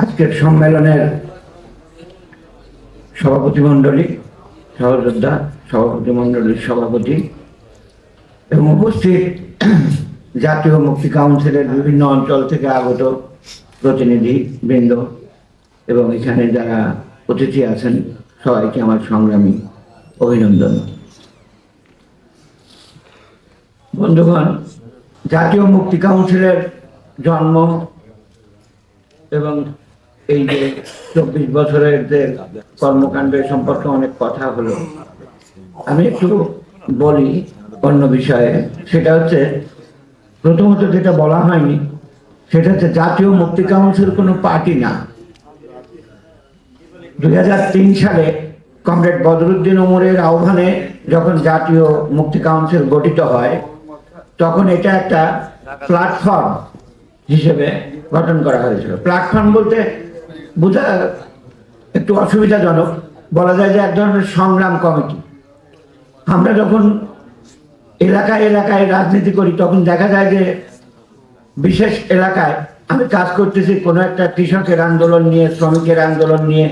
আজকের সম্মেলনের সভাপতি মণ্ডলী, সহযোদ্ধা, সভাপতি মণ্ডলীর সভাপতি এবং উপস্থিত জাতীয় মুক্তি কাউন্সিলের বিভিন্ন অঞ্চল থেকে আগত প্রতিনিধি বৃন্দ এবং এখানে যারা অতিথি আছেন, সবাইকে আমার সংগ্রামী অভিনন্দন। বন্ধুগণ, জাতীয় মুক্তি কাউন্সিলের জন্ম এবং এই যে চব্বিশ বছরের যে কর্মকাণ্ডের সম্পর্কে অনেক কথা হলো। আমি একটু বলি অন্য বিষয়ে, সেটা হচ্ছে প্রথমত যেটা বলা হয়নি, সেটা হচ্ছে জাতীয় মুক্তি কাউন্সিল কোনো পার্টি না। দু হাজার তিন সালে কমরেড বদরুদ্দিন ওমরের আহ্বানে যখন জাতীয় মুক্তি কাউন্সিল গঠিত হয়, তখন এটা একটা প্ল্যাটফর্ম হিসেবে গঠন করা হয়েছিল। প্ল্যাটফর্ম বলতে বোঝা, একটু অসুবিধাজনক। বলা যায় যে এক ধরনের সংগ্রাম কমিটি। আমরা যখন এলাকায় এলাকায় রাজনীতি করি, তখন দেখা যায় যে বিশেষ এলাকায় আমি কাজ করতেছি কোনো একটা কৃষকের আন্দোলন নিয়ে, শ্রমিকের আন্দোলন নিয়ে,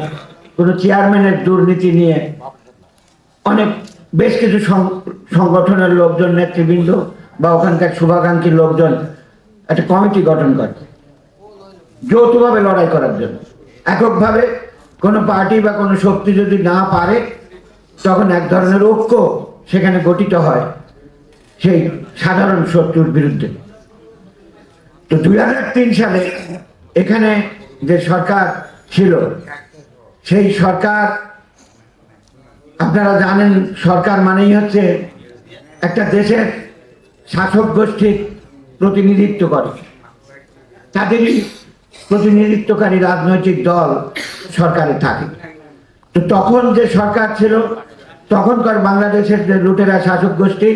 কোনো চেয়ারম্যানের দুর্নীতি নিয়ে। অনেক, বেশ কিছু সংগঠনের লোকজন, নেতৃবৃন্দ বা ওখানকার শুভাকাঙ্ক্ষী লোকজন একটা কমিটি গঠন করে, যৌথভাবে লড়াই করার জন্য। এককভাবে কোনো পার্টি বা কোনো শক্তি যদি না পারে, তখন এক ধরনের ঐক্য সেখানে গঠিত হয় সেই সাধারণ শত্রুর বিরুদ্ধে। তো দুই তিন সালে এখানে যে সরকার ছিল, সেই সরকার, আপনারা জানেন সরকার মানেই হচ্ছে একটা দেশের শাসক গোষ্ঠীর প্রতিনিধিত্ব করে। তাদেরই প্রতিনিধিত্বকারী রাজনৈতিক দল সরকারে থাকে। তো তখন যে সরকার ছিল, তখনকার বাংলাদেশের যে লুটেরা শাসক গোষ্ঠী,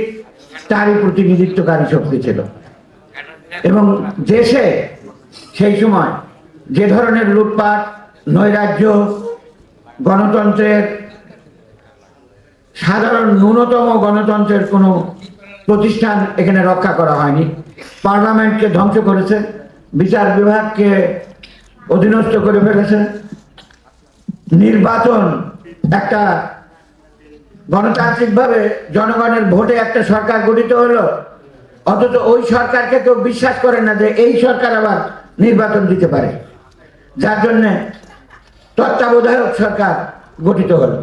তারই প্রতিনিধিত্বকারী শক্তি ছিল। এবং দেশে সেই সময় যে ধরনের লুটপাট, নৈরাজ্য, গণতন্ত্রের সাধারণ ন্যূনতম গণতন্ত্রের কোনো প্রতিষ্ঠান এখানে রক্ষা করা হয়নি। পার্লামেন্টকে ধ্বংস করেছে। বিচার বিভাগকে অধীনস্থ করে ফেলেছে নির্বাচন একটা গণতান্ত্রিকভাবে জনগণের ভোটে একটা সরকার গঠিত হলো। অথচ ওই সরকারকে কেউ বিশ্বাস করে না যে এই সরকার আবার নির্বাচন দিতে পারে। যার জন্যে তত্ত্বাবধায়ক সরকার গঠিত হলো।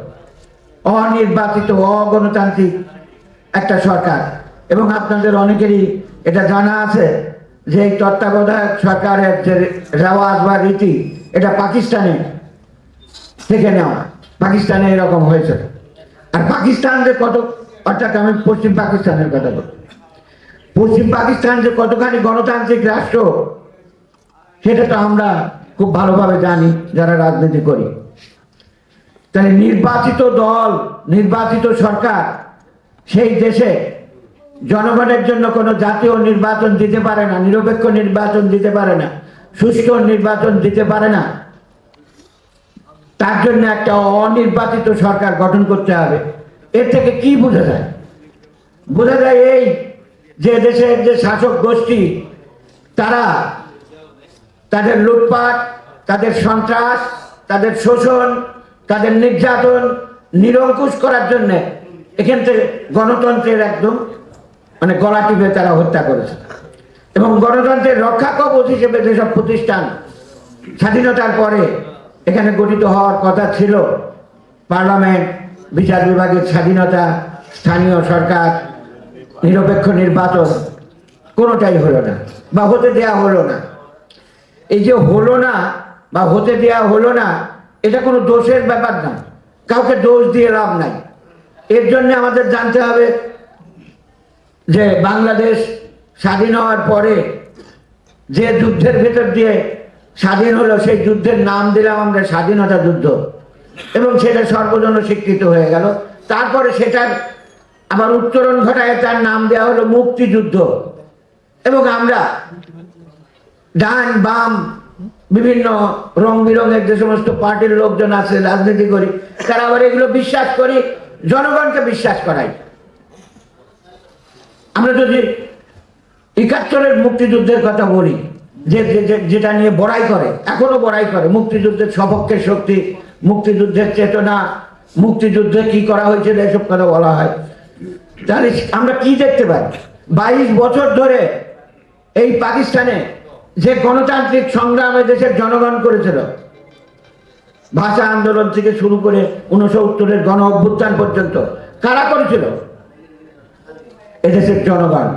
অনির্বাচিত, অগণতান্ত্রিক একটা সরকার। এবং আপনাদের অনেকেরই এটা জানা আছে যে তত্ত্বাবধায়ক সরকারের যে রেওয়াজ বা রীতি, এটা পাকিস্তানে থেকে নেওয়া। পাকিস্তানে এরকম হয়েছে। আর পাকিস্তান যে কত, অর্থাৎ আমি পশ্চিম পাকিস্তানের কথা বলি পশ্চিম পাকিস্তান যে কতখানি গণতান্ত্রিক রাষ্ট্র, সেটা তো আমরা খুব ভালোভাবে জানি, যারা রাজনীতি করি। তাই নির্বাচিত দল, নির্বাচিত সরকার, সেই দেশে জনগণের জন্য কোনো জাতীয় নির্বাচন দিতে পারে না, নিরপেক্ষ নির্বাচন দিতে পারে না, সুষ্ঠু নির্বাচন দিতে পারে না। তার জন্য একটা অনির্বাচিত সরকার গঠন করতে হবে। এর থেকে কি বোঝা যায়? বোঝা যায় এই যে দেশের যে শাসক গোষ্ঠী, তারা তাদের লুটপাট, তাদের সন্ত্রাস, তাদের শোষণ, তাদের নির্যাতন নিরঙ্কুশ করার জন্য এখান থেকে গণতন্ত্রের একদম মানে গলা টিপে তারা হত্যা করেছে। এবং গণতন্ত্রের রক্ষা কবচ হিসেবে যেসব প্রতিষ্ঠান স্বাধীনতার পরে এখানে গঠিত হওয়ার কথা ছিল, পার্লামেন্ট, বিচার বিভাগের স্বাধীনতা, স্থানীয় সরকার, নিরপেক্ষ নির্বাচন, কোনোটাই হলো না বা হতে দেয়া হলো না। এই যে হলো না বা হতে দেয়া হলো না, এটা কোনো দোষের ব্যাপার না। কাউকে দোষ দিয়ে লাভ নাই। এর জন্য আমাদের জানতে হবে যে বাংলাদেশ স্বাধীন হওয়ার পরে যে যুদ্ধের ভেতর দিয়ে স্বাধীন হলো, সেই যুদ্ধের নাম দিলাম আমরা স্বাধীনতা যুদ্ধ। এবং সেটা সর্বজন স্বীকৃত হয়ে গেল। তারপরে সেটার আবার উত্তরণ ঘটায়, তার নাম দেওয়া হলো মুক্তিযুদ্ধ। এবং আমরা ডান বাম বিভিন্ন রং বিরঙের যে সমস্ত পার্টির লোকজন আছে, রাজনীতি করি, তারা আবার এগুলো বিশ্বাস করি, জনগণকে বিশ্বাস করাই। আমরা যদি একাত্তরের মুক্তিযুদ্ধের কথা বলি, যে যেটা নিয়ে বড়াই করে, এখনও বড়াই করে, মুক্তিযুদ্ধের সপক্ষের শক্তি, মুক্তিযুদ্ধের চেতনা, মুক্তিযুদ্ধে কি করা হয়েছিল এসব কথা বলা হয়। তাহলে আমরা কি দেখতে পাই? বাইশ বছর ধরে এই পাকিস্তানে যে গণতান্ত্রিক সংগ্রামে দেশের জনগণ করেছিল, ভাষা আন্দোলন থেকে শুরু করে উনসত্তরের গণ অভ্যুত্থান পর্যন্ত, কারা করেছিল? এদেশের জনগণ।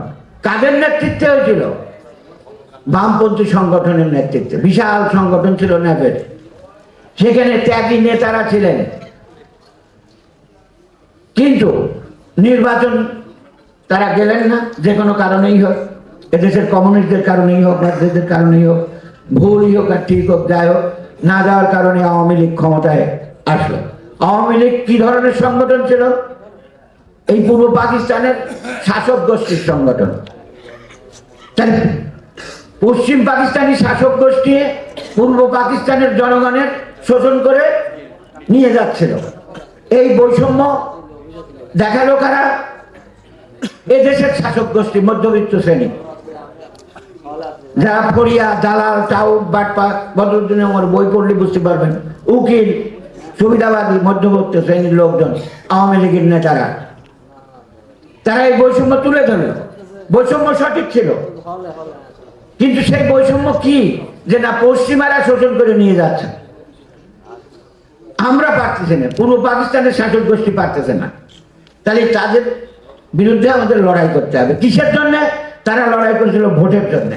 কাদের নেতৃত্বে হয়েছিল? বামপন্থী সংগঠনের নেতৃত্বে। বিশাল সংগঠন ছিল ন্যাপের সেখানে ত্যাগী নেতারা ছিলেন। কিন্তু নির্বাচন তারা গেলেন না, যে কোনো কারণেই হোক। এদেশের কমিউনিস্টদের কারণেই হোক ভারতীয়দের কারণেই হোক, ভুলই হোক আর ঠিক হোক, যাই হোক, না যাওয়ার কারণে আওয়ামী লীগ ক্ষমতায় আসলো। আওয়ামী লীগ কি ধরনের সংগঠন ছিল? এই পূর্ব পাকিস্তানের শাসক গোষ্ঠীর সংগঠন। পশ্চিম পাকিস্তানি শাসক গোষ্ঠী পূর্ব পাকিস্তানের জনগণের শোষণ করে নিয়ে যাচ্ছিল। এই বৈষম্য দেখাল কারা? এদেশের শাসক গোষ্ঠী, মধ্যবিত্ত শ্রেণি। যারা ফরিয়া দালাল টাউট বাটপা বদরুদ্দিন আমার বই পড়লে বুঝতে পারবেন, উকিল, সুবিধাবাদী মধ্যবর্তী শ্রেণির লোকজন, আওয়ামী লীগের নেতারা। তারা এই বৈষম্য তুলে ধরল। বৈষম্য সঠিক ছিল। কিন্তু সেই বৈষম্য কি? যে না পশ্চিমারা শোষণ করে নিয়ে যাচ্ছে। আমরা পারতেছি না। পূর্ব পাকিস্তানের শাসক গোষ্ঠী পারতেছে না। তাহলে তাদের বিরুদ্ধে আমাদের লড়াই করতে হবে। কিসের জন্য? তারা লড়াই করেছিল ভোটের জন্য।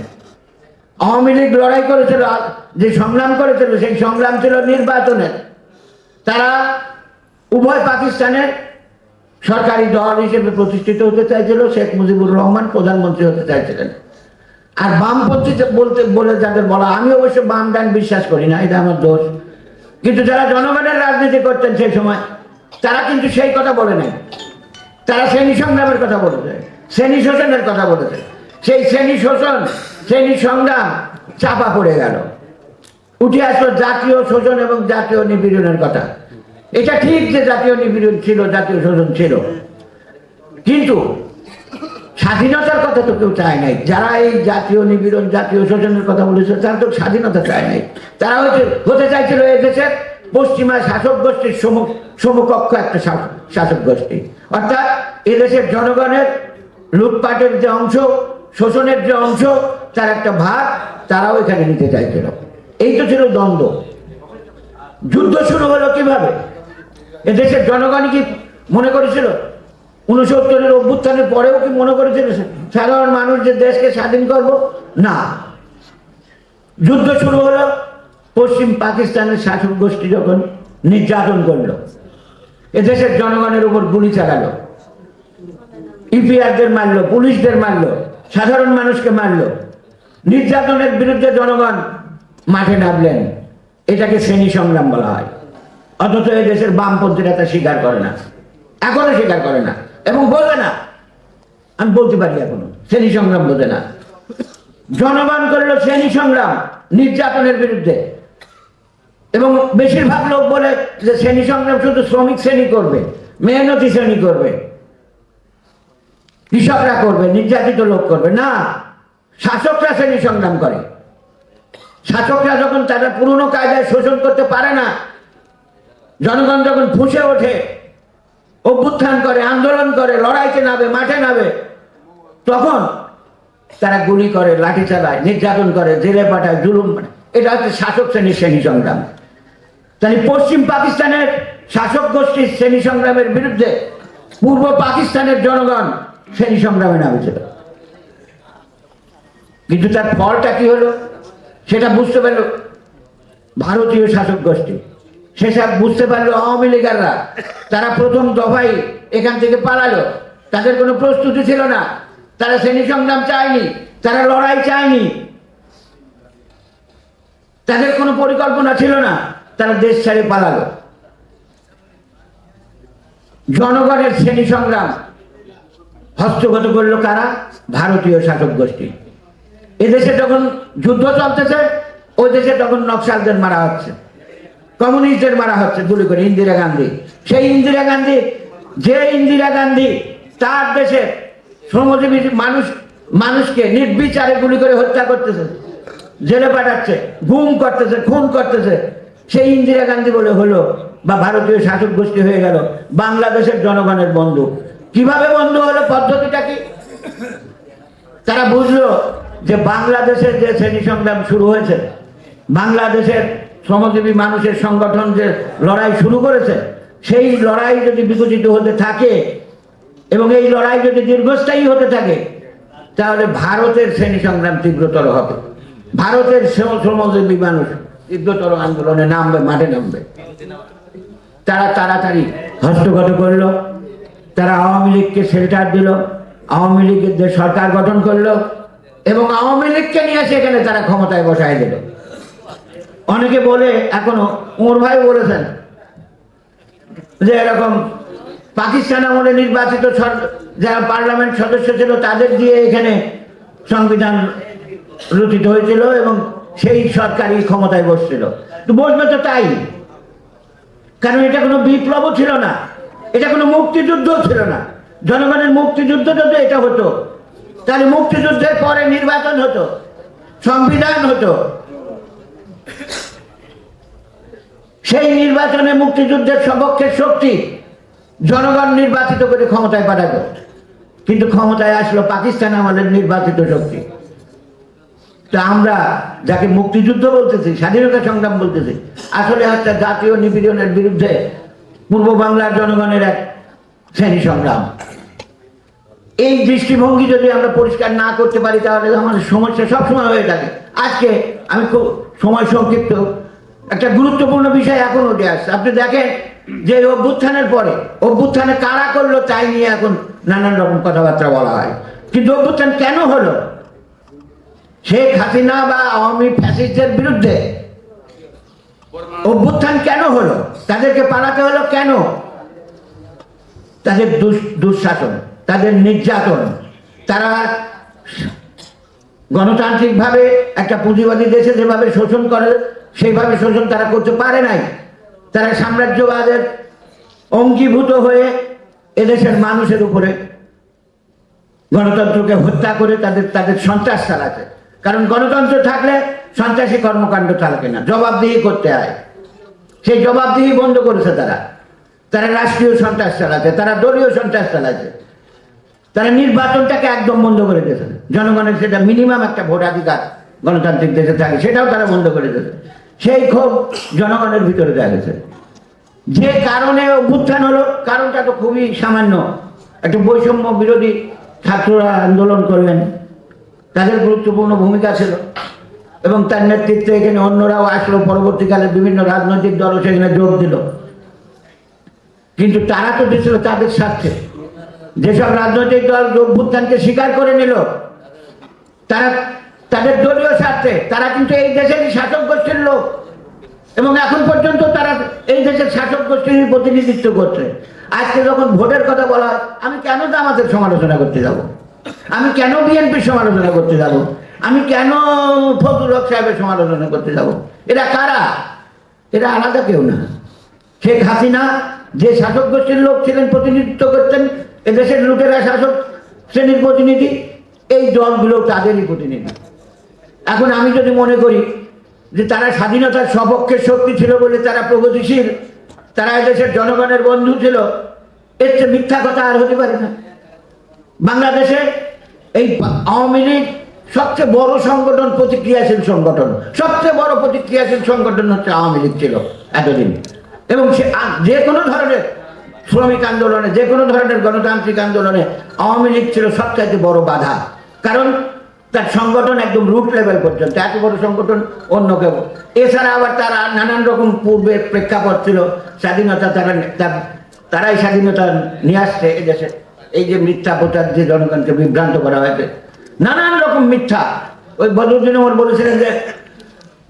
আওয়ামী লীগ লড়াই করেছিল, যে সংগ্রাম করেছিল, সেই সংগ্রাম ছিল নির্বাচনের। তারা উভয় পাকিস্তানের সরকারি দল হিসেবে প্রতিষ্ঠিত হতে চাইছিল শেখ মুজিবুর রহমান প্রধানমন্ত্রী হতে চাইছিলেন। আর বামপন্থী বলতে বলে যাদের বলা, আমি অবশ্য বাম ডান বিশ্বাস করি না, এটা আমার দোষ। কিন্তু যারা জনগণের রাজনীতি করতেন সেই সময়, তারা কিন্তু সেই কথা বলে নাই। তারা শ্রেণি সংগ্রামের কথা বলেছে শ্রেণি শোষণের কথা বলেছে সেই শ্রেণি শোষণ, শ্রেণি সংগ্রাম চাপা পড়ে গেল। উঠে আসলো জাতীয় শোষণ এবং জাতীয় নিপীড়নের কথা। এটা ঠিক যে জাতীয় নিপীড়ন ছিল, জাতীয় শোষণ ছিল। কিন্তু স্বাধীনতার কথা তো কেউ চায় নাই। যারা এই জাতীয় নিপীড়ন, জাতীয় শোষণের কথা বলেছে, তারা তো স্বাধীনতা চায় নাই। তারা হচ্ছে হতে চাইছিল এই দেশের পশ্চিমা শাসক গোষ্ঠীর সম- সমকক্ষ একটা শাসক গোষ্ঠী। অর্থাৎ এদেশের জনগণের লুটপাটের যে অংশ, শোষণের যে অংশ, তার একটা ভাগ তারাও এখানে নিতে চাইছিল। এই তো ছিল দ্বন্দ্ব। যুদ্ধ শুরু হলো কীভাবে? এদেশের জনগণ কি মনে করেছিল? উনসত্তরের অভ্যুত্থানের পরেও কি মনে করেছিল সাধারণ মানুষ যে দেশকে স্বাধীন করব? না। যুদ্ধ শুরু হলো, পশ্চিম পাকিস্তানের শাসক গোষ্ঠী যখন নির্যাতন করল, এদেশের জনগণের উপর গুলি চালালো। ইপিআরদের মারলো, পুলিশদের মারলো, সাধারণ মানুষকে মারলো। নির্যাতনের বিরুদ্ধে জনগণ মাঠে নামলেন। এটাকে শ্রেণি সংগ্রাম বলা হয়। অথচ এই দেশের বামপন্থীরা তা স্বীকার করে না। এখনও স্বীকার করে না। এবং বোঝে না। আমি বলতে পারি এখনও। শ্রেণি সংগ্রাম বোঝে না। জনগণ করল শ্রেণি সংগ্রাম নির্যাতনের বিরুদ্ধে। এবং বেশিরভাগ লোক বলে যে শ্রেণি সংগ্রাম শুধু শ্রমিক শ্রেণি করবে, মেহনতি শ্রেণি করবে, কৃষকরা করবে, নির্যাতিত লোক করবে। না, শাসকরা শ্রেণি সংগ্রাম করে। শাসকরা যখন তারা পুরনো কায়দায় শোষণ করতে পারে না জনগণ যখন ফুসে ওঠে, অভ্যুত্থান করে, আন্দোলন করে লড়াইতে নামে মাঠে নামে, তখন তারা গুলি করে, লাঠি চালায়, নির্যাতন করে, জেলে পাঠায়, জুলুম এটা হচ্ছে শাসক শ্রেণির শ্রেণি সংগ্রাম। তাহলে পশ্চিম পাকিস্তানের শাসক গোষ্ঠীর শ্রেণি সংগ্রামের বিরুদ্ধে পূর্ব পাকিস্তানের জনগণ শ্রেণি সংগ্রামে নামেছিল। কিন্তু তার ফলটা কি হলো? সেটা বুঝতে পারল ভারতীয় শাসক গোষ্ঠী। সেসব বুঝতে পারল আওয়ামী লীগাররা। তারা প্রথম দফাই এখান থেকে পালালো। তাদের কোনো প্রস্তুতি ছিল না। তারা শ্রেণি সংগ্রাম চায়নি। তারা লড়াই চায়নি। তাদের কোনো পরিকল্পনা ছিল না। তারা দেশ ছেড়ে পালালো। জনগণের শ্রেণি সংগ্রাম হস্তগত করল কারা? ভারতীয় শাসক গোষ্ঠী। এদেশে যখন যুদ্ধ চলতেছে, ওই দেশে তখন নকশালদের মারা হচ্ছে। কমিউনিস্টদের মারা হচ্ছে, গুলি করে, ইন্দিরা গান্ধী। সেই ইন্দিরা গান্ধী, যে ইন্দিরা গান্ধী তার দেশে শ্রমজীবী মানুষ, মানুষকে নির্বিচারে গুলি করে হত্যা করতেছে, জেলে পাঠাচ্ছে, গুম করতেছে, খুন করতেছে, সেই ইন্দিরা গান্ধী বলে হলো, বা ভারতীয় শাসক গোষ্ঠী হয়ে গেল, বাংলাদেশের জনগণের বন্ধু। কীভাবে বন্ধু হলো, পদ্ধতিটা কি? তারা বুঝলো যে বাংলাদেশের যে শ্রেণি সংগ্রাম শুরু হয়েছে, বাংলাদেশের শ্রমজীবী মানুষের সংগঠন যে লড়াই শুরু করেছে, সেই লড়াই যদি বিকশিত হতে থাকে এবং এই লড়াই যদি দীর্ঘস্থায়ী হতে থাকে, তাহলে ভারতের শ্রেণি সংগ্রাম তীব্রতর হবে। ভারতের শ্রম- শ্রমজীবী মানুষ তীব্রতর আন্দোলনে নামবে, মাঠে নামবে। তারা তাড়াতাড়ি হস্তগত করল, তারা আওয়ামী লীগকে শেল্টার দিল, আওয়ামী লীগের সরকার গঠন করল এবং আওয়ামী লীগকে নিয়ে সেখানে তারা ক্ষমতায় বসায় দিল। অনেকে বলে, এখনও উমর ভাই বলেছেন যে এরকম পাকিস্তান আমলে নির্বাচিত যারা পার্লামেন্ট সদস্য ছিল, তাদের দিয়ে এখানে সংবিধান রচিত হয়েছিল এবং সেই সরকারই ক্ষমতায় বসছিল। তো বসবে তো তাই। কারণ এটা কোনো বিপ্লব ছিল না। এটা কোনো মুক্তিযুদ্ধ ছিল না। জনগণের মুক্তিযুদ্ধ যদি এটা হতো। তাহলে মুক্তিযুদ্ধের পরে নির্বাচন হতো, সংবিধান হতো। সেই নির্বাচনে মুক্তিযুদ্ধের সপক্ষের শক্তি জনগণ নির্বাচিত করে ক্ষমতায় পাঠাতো কিন্তু ক্ষমতায় আসলো পাকিস্তান আমাদের নির্বাচিত শক্তি। তা আমরা যাকে মুক্তিযুদ্ধ বলতেছি, স্বাধীনতা সংগ্রাম বলতেছি, আসলে হচ্ছে জাতীয় নিপীড়নের বিরুদ্ধে পূর্ব বাংলার জনগণের এক শ্রেণি সংগ্রাম। এই দৃষ্টিভঙ্গি যদি আমরা পরিষ্কার না করতে পারি, তাহলে আমাদের সমস্যা সবসময় হয়ে থাকে। আজকে আমি খুব সময় সংক্ষিপ্ত। একটা গুরুত্বপূর্ণ বিষয় এখন উঠে আসছে। আপনি দেখেন যে অভ্যুত্থানের পরে, অভ্যুত্থানে কারা করল তাই নিয়ে এখন নানান রকম কথাবার্তা বলা হয়। কিন্তু অভ্যুত্থান কেন হলো? শেখ হাসিনা বা আওয়ামী ফ্যাসিস্টদের বিরুদ্ধে অভ্যুত্থান কেন হলো? তাদেরকে পালাতে হলো কেন? তাদের দুঃশাসন, তাদের নির্যাতন, তারা গণতান্ত্রিকভাবে একটা পুঁজিবাদী দেশে যেভাবে শোষণ করে, সেইভাবে শোষণ তারা করতে পারে নাই। তারা সাম্রাজ্যবাদের অঙ্গীভূত হয়ে এদেশের মানুষের উপরে গণতন্ত্রকে হত্যা করে তাদের তাদের সন্ত্রাস চালাতে। কারণ গণতন্ত্র থাকলে সন্ত্রাসী কর্মকাণ্ড চালাকে না, জবাবদিহি করতে হয়। সেই জবাবদিহি বন্ধ করেছে তারা। তারা রাষ্ট্রীয় সন্ত্রাস চালাচ্ছে তারা দলীয় সন্ত্রাস চালাচ্ছে তারা নির্বাচনটাকে একদম বন্ধ করে দিয়েছে। জনগণের সেটা মিনিমাম একটা ভোটাধিকার গণতান্ত্রিক দেশে থাকে, সেটাও তারা বন্ধ করে দিয়েছে। সেই ক্ষোভ জনগণের ভিতরে দেখা গেছে। যে কারণে অভ্যুত্থান হলো, কারণটা তো খুবই সামান্য। একটা বৈষম্য বিরোধী ছাত্ররা আন্দোলন করলেন। তাদের গুরুত্বপূর্ণ ভূমিকা ছিল। এবং তার নেতৃত্বে এখানে অন্যরাও আসলো। পরবর্তীকালে বিভিন্ন রাজনৈতিক দলও সেখানে যোগ দিল। কিন্তু তারা তো দিয়েছিল তাদের স্বার্থে। যেসব রাজনৈতিক দল অভ্যুত্থানকে স্বীকার করে নিল, তারা তাদের দলীয় স্বার্থে, তারা কিন্তু এই দেশের শাসক গোষ্ঠীর লোক। এবং এখন পর্যন্ত তারা এই দেশের শাসক গোষ্ঠীর প্রতিনিধিত্ব করছে। আজকে যখন ভোটের কথা বলা হয়, আমি কেন জামাতের সমালোচনা করতে যাব? আমি কেন বিএনপির সমালোচনা করতে যাব? আমি কেন ফজলুল হক সাহেবের সমালোচনা করতে যাব? এরা কারা? এরা আলাদা কেউ না। শেখ হাসিনা যে শাসক গোষ্ঠীর লোক ছিলেন, প্রতিনিধিত্ব করতেন এদেশের লুটেরা শাসক শ্রেণির প্রতিনিধি, এই দলগুলো তাদেরই প্রতিনিধি। এখন আমি যদি মনে করি যে তারা স্বাধীনতার সপক্ষের শক্তি ছিল বলে তারা প্রগতিশীল, তারা এদেশের জনগণের বন্ধু ছিল, এর চেয়ে মিথ্যা কথা আর হতে পারে না। বাংলাদেশে এই আওয়ামী লীগ সবচেয়ে বড় সংগঠন প্রতিক্রিয়াশীল সংগঠন। সবচেয়ে বড় প্রতিক্রিয়াশীল সংগঠন হচ্ছে আওয়ামী লীগ ছিল এতদিন। এবং সে যে কোনো ধরনের শ্রমিক আন্দোলনে, যে কোনো ধরনের গণতান্ত্রিক আন্দোলনে আওয়ামী লীগ ছিল সবচাইতে বড় বাধা। কারণ তার সংগঠন একদম রুট লেভেল পর্যন্ত, এত বড় সংগঠন অন্য কেউ। এছাড়া আবার তারা নানান রকম পূর্বে প্রেক্ষাপট ছিল, স্বাধীনতা তারা তার- তারাই স্বাধীনতা নিয়ে আসছে এদেশে এই যে মিথ্যা প্রচার যে জনগণকে বিভ্রান্ত করা হয়েছে, নানান রকম মিথ্যা। ওই বদরুদ্দিন ওমর বলেছিলেন যে,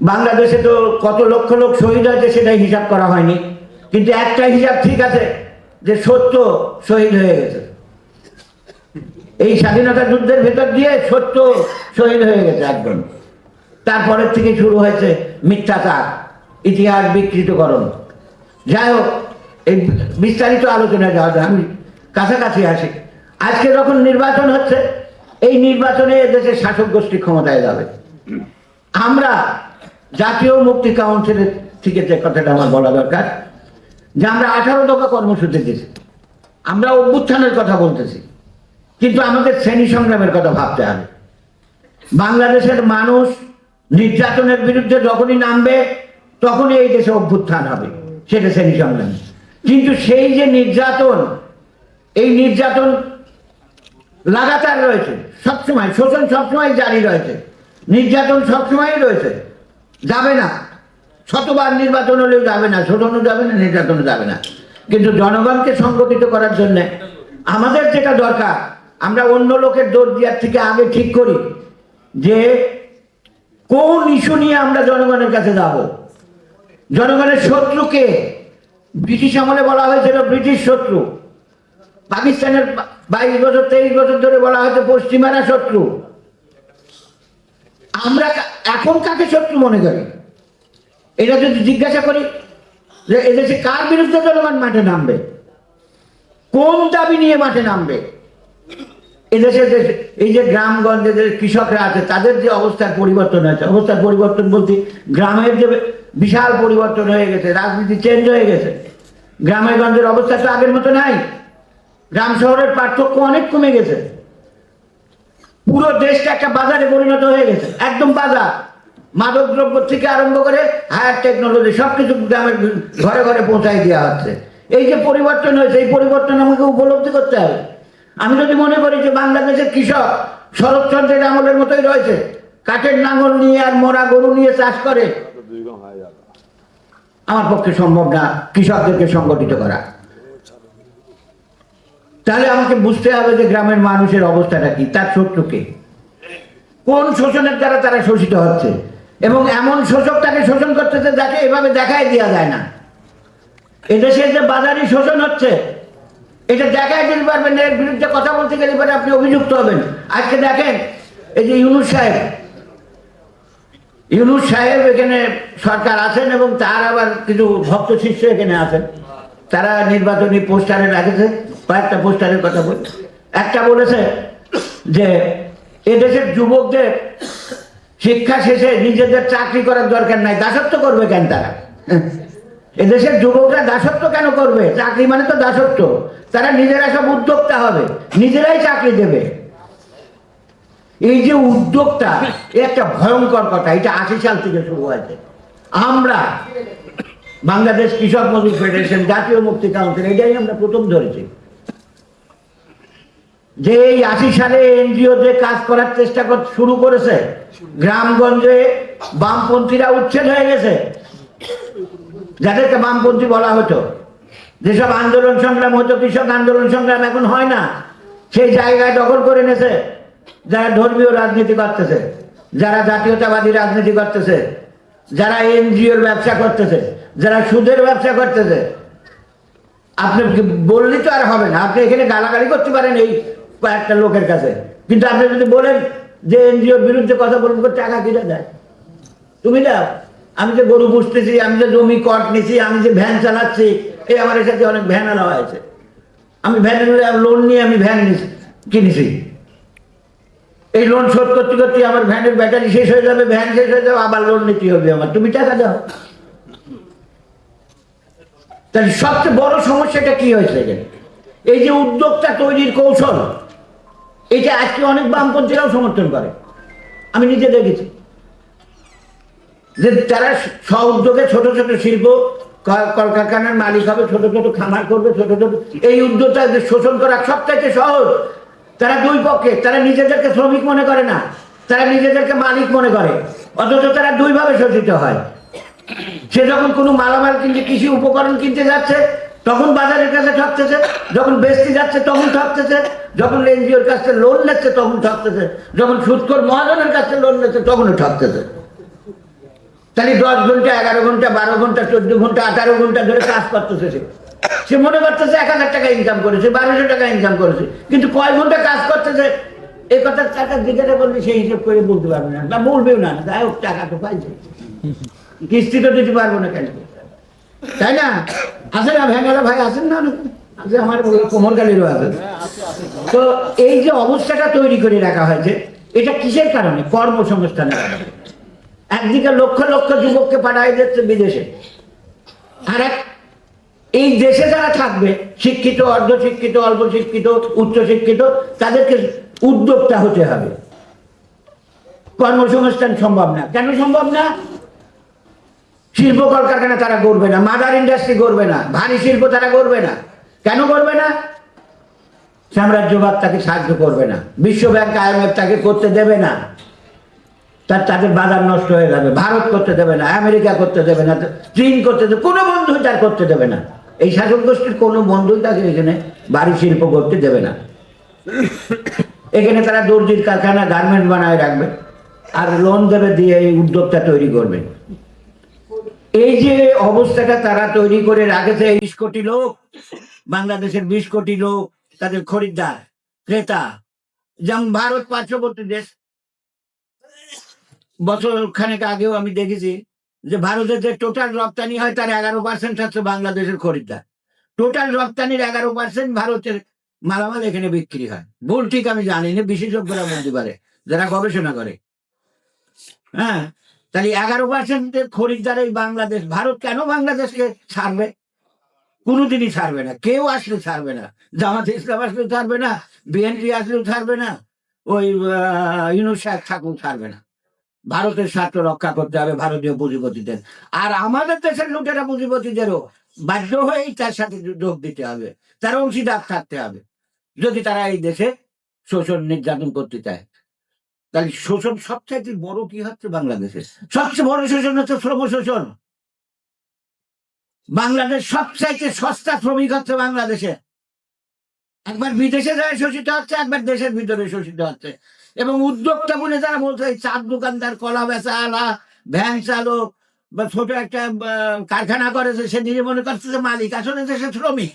বাংলাদেশে তো কত লক্ষ লোক শহীদ হয়েছে সেটাই হিসাব করা হয়নি। কিন্তু একটা হিসাব ঠিক আছে যে সত্য শহীদ হয়ে গেছে। এই স্বাধীনতা যুদ্ধের ভেতর দিয়ে সত্য শহীদ হয়ে গেছে একদম তারপরের থেকে শুরু হয়েছে মিথ্যাচার, ইতিহাস বিকৃতকরণ। যাই হোক, এই বিস্তারিত আলোচনায় যাওয়া যায় আমি কাছাকাছি আসি আজকে যখন নির্বাচন হচ্ছে, এই নির্বাচনে দেশের শাসক গোষ্ঠী ক্ষমতায় যাবে। আমরা জাতীয় মুক্তি কাউন্সিলের থেকে যে কথাটা আমার বলা দরকার যে আমরা আঠারো দফা কর্মসূচি দিয়েছি। আমরা অভ্যুত্থানের কথা বলতেছি। কিন্তু আমাদের শ্রেণি সংগ্রামের কথা ভাবতে হবে। বাংলাদেশের মানুষ নির্যাতনের বিরুদ্ধে যখনই নামবে, তখনই এই দেশে অভ্যুত্থান হবে। সেটা শ্রেণি সংগ্রাম। কিন্তু সেই যে নির্যাতন, এই নির্যাতন লাগাতার রয়েছে। সবসময়, শোষণ সবসময় জারি রয়েছে। নির্যাতন সবসময়ই রয়েছে। যাবে না। শতবার নির্বাচন হলেও যাবে না শোষণও যাবে না, নির্যাতনও যাবে না। কিন্তু জনগণকে সংগঠিত করার জন্য আমাদের যেটা দরকার, আমরা অন্য লোকের দোষ দেওয়ার থেকে আগে ঠিক করি যে কোন ইস্যু নিয়ে আমরা জনগণের কাছে যাব। জনগণের শত্রুকে ব্রিটিশ আমলে বলা হয়েছিল ব্রিটিশ শত্রু। পাকিস্তানের বাইশ বছর, তেইশ বছর ধরে বলা হয়েছে পশ্চিমারা শত্রু। আমরা এখন কাকে শত্রু মনে করি? এটা যদি জিজ্ঞাসা করি যে এদেশে কার বিরুদ্ধে জনগণ মাঠে নামবে? কোন দাবি নিয়ে মাঠে নামবে? এদেশে এই যে গ্রামগঞ্জে যে কৃষকরা আছে, তাদের যে অবস্থার পরিবর্তন হয়েছে। অবস্থার পরিবর্তন বলতে গ্রামের যে বিশাল পরিবর্তন হয়ে গেছে, রাজনীতি চেঞ্জ হয়ে গেছে। গ্রামের গঞ্জের অবস্থা তো আগের মতো নাই। গ্রাম শহরের পার্থক্য অনেক কমে গেছে। পুরো দেশটা একটা বাজারে পরিণত হয়ে গেছে। একদম বাজার। মাদক দ্রব্য থেকে আরম্ভ করে হায়ার টেকনোলজি সবকিছু গ্রামের ঘরে ঘরে পৌঁছাই দেওয়া হচ্ছে। এই যে পরিবর্তন হয়েছে, এই পরিবর্তন আমাকে উপলব্ধি করতে হবে। আমি যদি মনে করি যে বাংলাদেশের কৃষক শরৎচন্দ্রের আমলের মতোই রয়েছে, কাঠের নাঙল নিয়ে আর মোরা গরু নিয়ে চাষ করে, আমার পক্ষে সম্ভব না কৃষকদেরকে সংগঠিত করা। তাহলে আমাকে বুঝতে হবে যে গ্রামের মানুষের অবস্থাটা কি, তার শত্রুকে কোন শোষণের দ্বারা তারা শোষিত হচ্ছে? এবং এমন শোষক তাকে শোষণ করতেছে যাকে এভাবে দেখাই দেওয়া যায় না। এদেশে যে বাজারি শোষণ হচ্ছে, এটা দেখাই দিতে পারবেন এর বিরুদ্ধে কথা বলতে গেলে পরে আপনি অভিযুক্ত হবেন। আজকে দেখেন, এই যে ইউনুস সাহেব ইউনুস সাহেব এখানে সরকার আছেন এবং তার আবার কিছু ভক্ত শিষ্য এখানে আছেন। তারা নির্বাচনী পোস্টারে রাখেছে, কয়েকটা পোস্টারের কথা বল একটা বলেছে যে, এদেশের যুবকদের শিক্ষা শেষে নিজেদের চাকরি করার দরকার নাই, দাসত্ব করবে কেন তারা? এদেশের যুবকরা দাসত্ব কেন করবে? চাকরি মানে তো দাসত্ব। তারা নিজেরা সব উদ্যোক্তা হবে, নিজেরাই চাকরি দেবে। এই যে উদ্যোগটা এ একটা ভয়ঙ্কর কথা, এটা আশি সাল থেকে শুরু হয়েছে। আমরা বাংলাদেশ কৃষক মজুর ফেডারেশন, জাতীয় মুক্তি কাউন্সিল, এটাই আমরা প্রথম ধরেছি। যে এই আশি সালে এনজিও যে কাজ করার চেষ্টা শুরু করেছে, গ্রামগঞ্জে বামপন্থীরা উচ্ছেদ হয়ে গেছে। যাদেরকে বামপন্থী বলা হতো। যেসব আন্দোলন সংগ্রাম হতো, কৃষক আন্দোলন সংগ্রাম এখন হয় না। সেই জায়গায় দখল করে নেছে যারা ধর্মীয় রাজনীতি করতেছে, যারা জাতীয়তাবাদী রাজনীতি করতেছে, যারা এনজিওর ব্যবসা করতেছে, যারা সুদের ব্যবসা করতেছে। আপনি বললে তো আর হবে না। আপনি এখানে গালাগালি করতে পারেন এই কয়েকটা লোকের কাছে। কিন্তু আপনি যদি বলেন যে এনজিওর বিরুদ্ধে কথা বলব টাকা কিনে দেয়? তুমি দাও আমি যে গরু পুষতেছি, আমি যে জমি কট নিছি, আমি যে ভ্যান চালাচ্ছি এই আমার সাথে অনেক ভ্যান আলা হয়েছে। আমি ভ্যান লোন নিয়ে আমি ভ্যান কিনেছি। এই লোন শোধ করতে করতে আমার ভ্যানের ব্যাটারি শেষ হয়ে যাবে, ভ্যান শেষ হয়ে যাবে, আবার লোন নিতে হবে আমার। তুমি টাকা দাও। তাহলে সবচেয়ে বড় সমস্যাটা কি হয়েছে এই যে উদ্যোক্তা তৈরির কৌশল এটা আজকে অনেক বামপন্থীরাও সমর্থন করে। আমি নিজে দেখেছি। যে তারা উদ্যোগে ছোট ছোট শিল্প কলকারখানার মালিক হবে, ছোট ছোট খামার করবে, ছোট ছোট এই উদ্যোগটা শোষণ করা সবচাইতে সহজ। তারা দুই পক্ষে, তারা নিজেদেরকে শ্রমিক মনে করে না, তারা নিজেদেরকে মালিক মনে করে, অথচ তারা দুইভাবে শোষিত হয়। সে যখন কোনো মালামাল কিনতে, কৃষি উপকরণ কিনতে যাচ্ছে, তখন বাজারের কাছে ঠকতেছে, যখন বেচতে যাচ্ছে, তখন ঠকতেছে যখন এনজিওর কাছে লোন নিচ্ছে, তখন ঠকতেছে। যখন সুৎখোর মহাজনের কাছে লোন নিচ্ছে, তখনও ঠকতেছে। তাহলে দশ ঘণ্টা, এগারো ঘণ্টা, বারো ঘণ্টা, চোদ্দ ঘণ্টা, আঠারো ঘণ্টা ধরে কাজ করতেছে সে। সে মনে করতেছে এক হাজার টাকা ইনকাম করেছে, বারোশো টাকা ইনকাম করেছে। কিন্তু কয় ঘণ্টা কাজ করতেছে? এই কথা টাকা জিজ্ঞাসা করলে সেই হিসেব করে বলতে পারবে না, বা বলবেও না। যাই হোক, টাকা তো পাইছে কিস্তি তো দিতে পারব না কেন? তাই না? আছে না ভ্যাঙ্গালা ভাই আছেন না? আছে আমার কোমরকালিরও আছে তো এই যে অবস্থাটা তৈরি করে রাখা হয়েছে, এটা কিসের কারণে? কর্মসংস্থানের কারণে। একদিকে লক্ষ লক্ষ যুবককে দিচ্ছে বিদেশে। আর এই দেশে যারা থাকবে, শিক্ষিত অর্ধ শিক্ষিত অল্প শিক্ষিত উচ্চ শিক্ষিত তাদেরকে উদ্যোক্তা হতে হবে। কর্মসংস্থান সম্ভব না। কেন সম্ভব না? শিল্প কলকারখানা তারা করবে না, মাদার ইন্ডাস্ট্রি করবে না, ভারী শিল্প তারা করবে না। কেন করবে না? সাম্রাজ্যবাদ তাকে সাহায্য করবে না। বিশ্ব ব্যাংক আইএমএফ তাকে করতে দেবে না। তার তাদের বাজার নষ্ট হয়ে যাবে, ভারত করতে দেবে না, আমেরিকা করতে দেবে না, চীন করতে দেবে, কোনো বন্ধু তার করতে দেবে না। এই শাসক গোষ্ঠীর কোনো বন্ধুই তাকে এখানে বাড়ি শিল্প করতে দেবে না। এখানে তারা দর্জির কারখানা গার্মেন্ট বানায় রাখবে, আর লোন দেবে দিয়ে এই উদ্যোগটা তৈরি করবে। এই যে অবস্থাটা তারা তৈরি করে রাখেছে বিশ কোটি লোক বাংলাদেশের বিশ কোটি লোক তাদের খরিদ্দার, ক্রেতা। যেমন ভারত পার্শ্ববর্তী দেশ, বছর খানেক আগেও আমি দেখেছি যে ভারতের যে টোটাল রপ্তানি হয় তার এগারো পার্সেন্ট হচ্ছে বাংলাদেশের খরিদ্দার। টোটাল রপ্তানির এগারো পার্সেন্ট ভারতের মালামাল এখানে বিক্রি হয়। ভুল ঠিক আমি জানি না বিশেষজ্ঞরা বলতে পারে, যারা গবেষণা করে। হ্যাঁ তাহলে এগারো পার্সেন্টের খরিদ্দার এই বাংলাদেশ, ভারত কেন বাংলাদেশকে ছাড়বে? কোনোদিনই ছাড়বে না, কেউ আসলে ছাড়বে না, জামাত ইসলাম আসলেও ছাড়বে না বিএনপি আসলেও ছাড়বে না, ওই ইউনুস সাহেব ছাড়বে না। ভারতের স্বার্থ রক্ষা করতে হবে, ভারতীয় পুঁজিপতিদের। আর আমাদের দেশের লুটেরা পুঁজিপতিদেরও বাধ্য হয়েই তার সাথে যোগ দিতে হবে, তার অংশীদার থাকতে হবে। যদি তারা এই দেশে শোষণ নির্যাতন করতে চায়, তাহলে শোষণ সবচাইতে বড় কি হচ্ছে বাংলাদেশে? সবচেয়ে বড় শোষণ হচ্ছে শ্রম শোষণ বাংলাদেশ সবচাইতে সস্তা শ্রমিক হচ্ছে বাংলাদেশে। একবার বিদেশে যায় শোষিত হচ্ছে, একবার দেশের ভিতরে শোষিত হচ্ছে। এবং উদ্যোক্তা বলে যারা বলছে চার দোকানদার, কলা বেচা, আলা, ভ্যান চালক, বা ছোট একটা কারখানা করেছে সে নিজে মনে করছে যে, মালিক, আসলে যে সে শ্রমিক।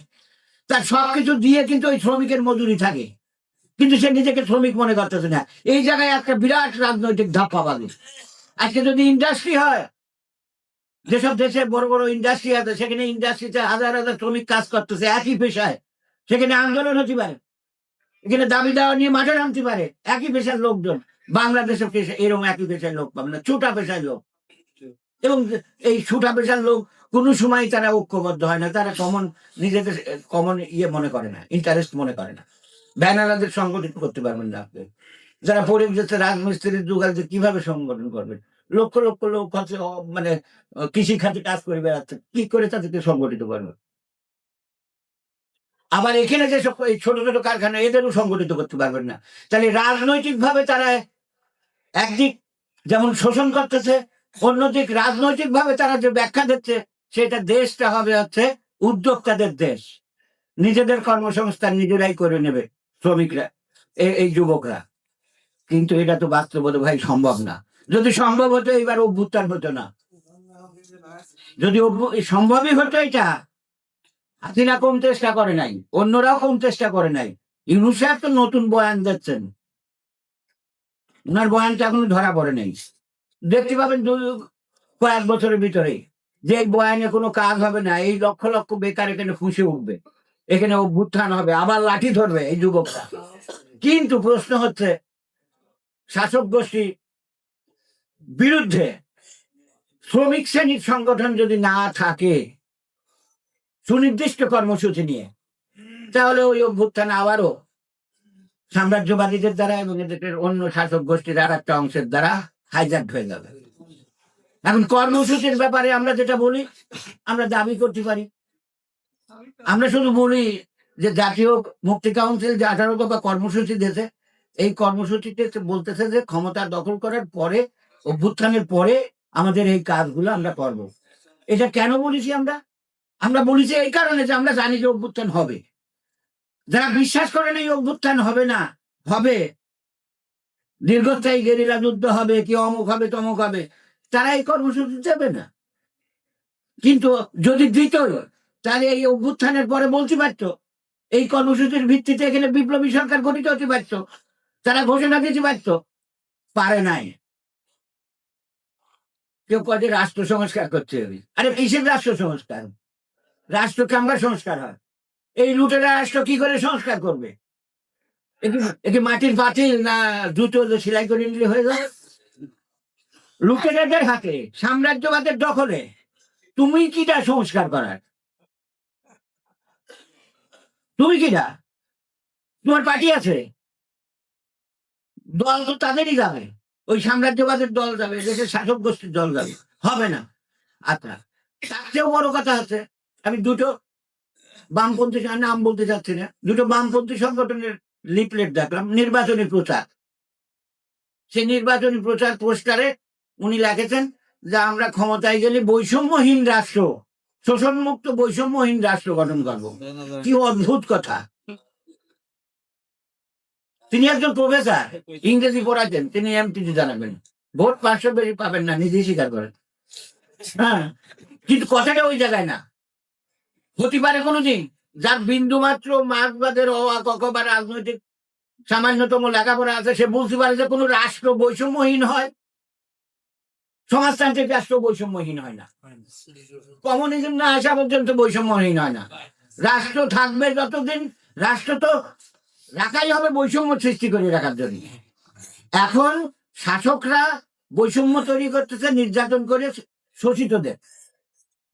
তার সবকিছু দিয়ে কিন্তু ওই শ্রমিকের মজুরি থাকে। কিন্তু সে নিজেকে শ্রমিক মনে করতেছে না। এই জায়গায় একটা বিরাট রাজনৈতিক ধাপ্পাবাজি। আজকে যদি ইন্ডাস্ট্রি হয় যেসব দেশে বড় বড় ইন্ডাস্ট্রি আছে, সেখানে ইন্ডাস্ট্রিতে হাজার হাজার শ্রমিক কাজ করতেছে, একই পেশায়। সেখানে আন্দোলন হতে পারে। এখানে দাবি দেওয়া নিয়ে মাঠে নামতে পারে, একই পেশার লোকজন। বাংলাদেশের পেশা এরকম একই পেশার লোক পাবে না, ছোটা পেশার লোক। এবং এই ছোটা পেশার লোক কোনো সময় তারা ঐক্যবদ্ধ হয় না, তারা কমন নিজেদের কমন ইয়ে মনে করে না ইন্টারেস্ট মনে করে না। ব্যানারাদের সংগঠিত করতে পারবেন না আপনি। যারা যাচ্ছে রাজমিস্ত্রির যুগাল কীভাবে সংগঠন করবেন? লক্ষ লক্ষ লোক হচ্ছে মানে কৃষি খাতে কাজ করে বেড়াচ্ছে। কি করে তাদেরকে সংগঠিত করবে? আবার এখানে যে সব ছোট ছোট কারখানা, এদেরও সংগঠিত করতে পারবেন না। তাহলে রাজনৈতিক ভাবে তারা একদিক যেমন শোষণ করতেছে, অন্যদিক রাজনৈতিক ভাবে তারা যে ব্যাখ্যা দিচ্ছে, সেটা দেশটা হবে হচ্ছে উদ্যোক্তাদের দেশ। নিজেদের কর্মসংস্থান নিজেরাই করে নেবে শ্রমিকরা এই যুবকরা। কিন্তু এটা তো বাস্তবতা ভাই সম্ভব না। যদি সম্ভব হতো এবার অভ্যুত্থান হতো না। যদি সম্ভবই হতো এটা, হাসিনা কম চেষ্টা করে নাই, অন্যরাও কম চেষ্টা করে নাই। ইউনুস সাহেব তো নতুন বয়ান দিচ্ছেন। ওনার বয়ানটা এখনও ধরা পড়ে নাই। দেখতে পাবেন দু কয়েক বছরের ভিতরে যে বয়ানে কোনো কাজ হবে না, এই লক্ষ লক্ষ বেকার এখানে ফুসে উঠবে, এখানে অভ্যুত্থান হবে, আবার লাঠি ধরবে এই যুবকরা। কিন্তু প্রশ্ন হচ্ছে, শাসক গোষ্ঠী বিরুদ্ধে শ্রমিক শ্রেণির সংগঠন যদি না থাকে, সুনির্দিষ্ট কর্মসূচি নিয়ে, তাহলে ওই অভ্যুত্থান আবারও সাম্রাজ্যবাদীদের দ্বারা এবং এদের অন্য শাসক গোষ্ঠীর আর একটা অংশের দ্বারা হাইজ্যাক হয়ে যাবে। এখন কর্মসূচির ব্যাপারে আমরা যেটা বলি, আমরা দাবি করতে পারি। আমরা শুধু বলি যে জাতীয় মুক্তি কাউন্সিল যে আঠারো দফা কর্মসূচি দিয়েছে, এই কর্মসূচিতে বলতেছে যে ক্ষমতা দখল করার পরে অভ্যুত্থানের পরে আমাদের এই কাজগুলো আমরা করব। এটা কেন বলেছি আমরা? আমরা বলেছি এই কারণে যে আমরা জানি যে অভ্যুত্থান হবে। যারা বিশ্বাস করেন এই অভ্যুত্থান হবে না, হবে। দীর্ঘস্থায়ী গেরিলা যুদ্ধ হবে, কি অমুক হবে, তমুক হবে, তারা এই কর্মসূচি দেবে না। কিন্তু যদি দিত, তাহলে এই অভ্যুত্থানের পরে বলতে পারতো, এই কর্মসূচির ভিত্তিতে এখানে বিপ্লবী সরকার গঠিত হতে পারতো, তারা ঘোষণা দিতে পারতো। পারে নাই। কেউ কয়ে রাষ্ট্র সংস্কার করতে হবে। আরে কিসের রাষ্ট্র সংস্কার? রাষ্ট্র কামবার সংস্কার হয়। এই লুটেরা রাষ্ট্র কি করে সংস্কার করবে? এ কি- এ কি মাটির পাতিল না দ্রুত সেলাই করে নিলে হয়ে যাবে? লুটেরাদের হাতে, সাম্রাজ্যবাদের দখলে, তুমি কিটা সংস্কার করার? তুমি কিটা? তোমার পার্টি আছে। দল তো তাদেরই যাবে। ওই সাম্রাজ্যবাদের দল যাবে দেশের শাসক গোষ্ঠীর দল যাবে হবে না। আচ্ছা তার চেয়েও বড় কথা আছে আমি দুটো বামপন্থী নাম বলতে চাচ্ছি না দুটো বামপন্থী সংগঠনের লিপলেট দেখলাম নির্বাচনী প্রচার। সেই নির্বাচনী প্রচার পোস্টারে উনি লিখেছেন যে আমরা ক্ষমতায় গেলে বৈষম্যহীন রাষ্ট্র শোষণমুক্ত বৈষম্যহীন রাষ্ট্র গঠন করব। কি অদ্ভুত কথা। তিনি একজন প্রফেসর ইংরেজি পড়াতেন তিনি এমপিতে জানাবেন। ভোট পাঁচশো বেশি পাবেন না নিজেই স্বীকার করেন। হ্যাঁ কিন্তু কথাটা ওই জায়গায় না। হতে পারে কোনোদিন যার বিন্দু মাত্র মার্কবাদের অ আ, ক, খ বা রাজনৈতিক সামান্যতম লেখাপড়া আছে সে বলতে পারে যে কোনো রাষ্ট্র বৈষম্যহীন হয়। সমাজতান্ত্রিক রাষ্ট্র বৈষম্যহীন হয় না। কমিউনিজম না আসা পর্যন্ত বৈষম্যহীন হয় না। রাষ্ট্র থাকবে যতদিন রাষ্ট্র তো রাখাই হবে বৈষম্য সৃষ্টি করে রাখার জন্য। এখন শাসকরা বৈষম্য তৈরি করতেছে, নির্যাতন করে শোষিতদের।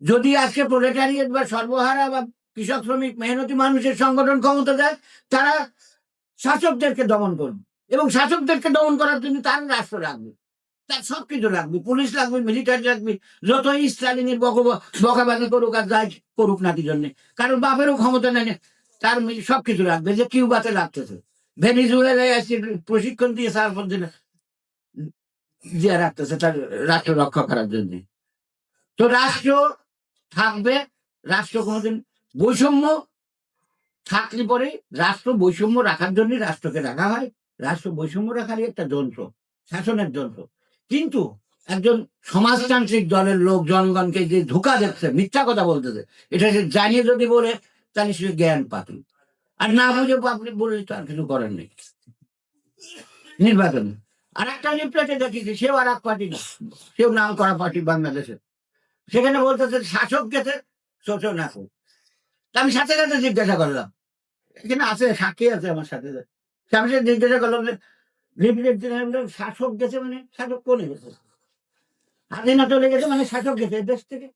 যদি আজকে প্রোলেটারিয়েট বা সর্বহারা বা কৃষক শ্রমিক মেহনতি মানুষের সংগঠন ক্ষমতা দেয়, তারা শাসকদেরকে দমন করবে এবং শাসকদেরকে দমন করার জন্য তার রাষ্ট্র রাখবে তার সব কিছু রাখবে পুলিশ লাগবে মিলিটারি রাখবে যতই স্টালিনের বক বকাবাজি করুক আর যাই করুক না জন্যে। কারণ বাপেরও ক্ষমতা নেই তার সবকিছু রাখবে যে কিউবাতে লাগতেছে। ভেনিজুয়েলায় আসছে প্রশিক্ষণ দিয়ে সার দিয়ে রাখতেছে তার রাষ্ট্র রক্ষা করার জন্য। তো রাষ্ট্র থাকবে, রাষ্ট্র কোনোদিন বৈষম্য থাকলে পরে রাষ্ট্র বৈষম্য রাখার জন্য রাষ্ট্রকে রাখা হয়। রাষ্ট্র বৈষম্য রাখারই একটা যন্ত্র, শাসনের যন্ত্র। কিন্তু একজন সমাজতান্ত্রিক দলের লোক জনগণকে যে ধোকা দিচ্ছে, মিথ্যা কথা বলতেছে, এটা সে জানিয়ে যদি বলে তাহলে সে জ্ঞান পাতি আর না বুঝে আপনি বলে তো আর কিছু করেন নেই। নির্বাচন। আর একটা লিফলেটে দেখিয়েছি, সেও আর এক পার্টি সেও নাম করা পার্টি বাংলাদেশে। সেখানে বলতেছে, শাসক গেছে, শোষণ এখন আমি সাথে সাথে জিজ্ঞাসা করলাম, এখানে আছে, সাক্ষী আছে আমার সাথে। আমি সে জিজ্ঞাসা করলাম যে লিফলেট শাসক গেছে মানে শাসক কোনে গেছে? হাজিনা চলে গেছে মানে শাসক গেছে দেশ থেকে।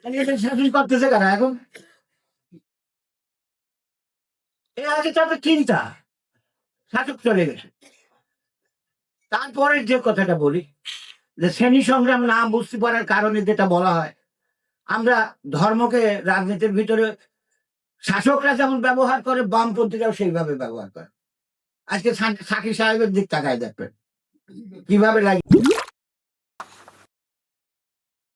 তাহলে শাসন করতেছে কারা এখন? এ আছে তাদের চিন্তা। শাসক চলে গেছে। তারপরে যে কথাটা বলি, যে শ্রেণি সংগ্রাম না বুঝতে পারার কারণে যেটা বলা হয়, আমরা ধর্মকে রাজনীতির ভিতরে, শাসকরা যেমন ব্যবহার করে, বামপন্থীরাও সেইভাবে ব্যবহার করে। আজকে সাকি সাহেবের দিক তাকায় দেখবেন। কীভাবে লাগে